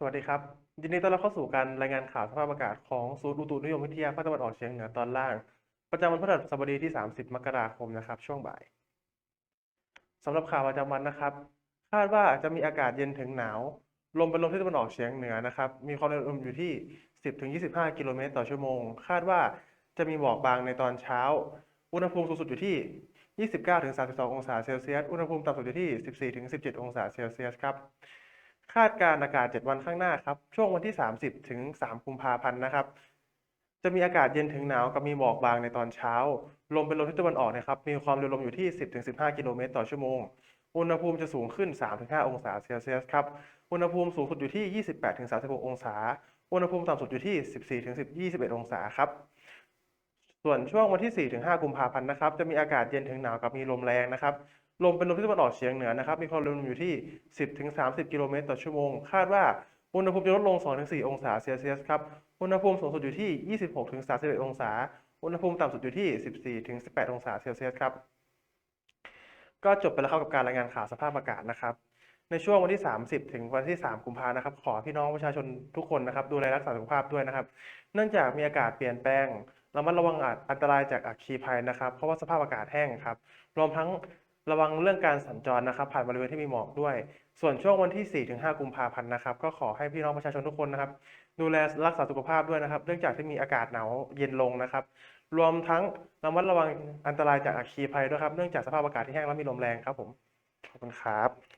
สวัสดีครับ ยินดีต้อนรับเข้าสู่การรายงานข่าวสภาพอากาศของศูนย์อุตุนิยมวิทยาภาคตะวันออกเฉียงเหนือตอนล่าง ประจำวันพฤหัสบดีที่ 30 มกราคมนะครับ ช่วงบ่ายสำหรับข่าวประจำวันนะครับ คาดว่าจะมีอากาศเย็นถึงหนาว ลมเป็นลมที่ตะวันออกเฉียงเหนือนะครับ มีความเร็วลมอยู่ที่ 10-25 กิโลเมตรต่อชั่วโมง คาดว่าจะมีหมอกบางในตอนเช้า อุณหภูมิสูงสุดอยู่ที่ 29-32 องศาเซลเซียส อุณหภูมิต่ำสุดอยู่ที่ 14-17 องศาเซลเซียสครับ คาดการณ์อากาศ 7 วันข้างหน้าครับ ช่วงวันที่ 30 ถึง 3 กุมภาพันธ์นะครับ จะมีอากาศเย็นถึงหนาวกับมีหมอกบางในตอนเช้า ลมเป็นลมทิศตะวันออกนะครับ มีความเร็วลมอยู่ที่ 10-15 กิโลเมตรต่อชั่วโมง อุณหภูมิจะสูงขึ้น 3-5 องศาเซลเซียสครับ อุณหภูมิสูงสุดอยู่ที่ 28-36 องศา อุณหภูมิต่ำสุดอยู่ที่ 14-21 องศาครับ ส่วนช่วงวันที่ 4-5 กุมภาพันธ์นะครับ จะมีอากาศเย็นถึงหนาวกับมีลมแรงนะครับ ลมเป็นลมที่ตะวันออกเฉียงเหนือนะครับ มีความเร็วลมอยู่ที่ 10-30 กิโลเมตรต่อชั่วโมง คาดว่าอุณหภูมิจะลดลง 2-4 องศาเซลเซียสครับ อุณหภูมิสูงสุดอยู่ที่ 26-31 องศา อุณหภูมิต่ำสุดอยู่ที่ 14-18 องศาเซลเซียสครับ ก็จบไปแล้วครับกับการรายงานข่าวสภาพอากาศนะครับ ในช่วงวันที่ 30 ถึงวันที่ 3 กุมภานะครับ ขอพี่น้องประชาชนทุกคนนะครับ ดูแลรักษาสุขภาพด้วยนะครับ เนื่องจากมีอากาศเปลี่ยนแปลง ระมัดระวังอันตรายจากอัคคีภัยนะครับ เพราะว่าสภาพอากาศแห้งครับ รวมทั้งระวังเรื่องการสัญจรนะครับ ผ่านบริเวณที่มีหมอกด้วย ส่วนช่วงวันที่ 4-5 กุมภาพันธ์นะครับ ก็ขอให้พี่น้องประชาชนทุกคนนะครับ ดูแลรักษาสุขภาพด้วยนะครับ เนื่องจากที่มีอากาศหนาวเย็นลงนะครับ รวมทั้งระมัดระวังอันตรายจากอัคคีภัยด้วยครับ เนื่องจากสภาพอากาศที่แห้งและมีลมแรงครับผม ขอบคุณครับ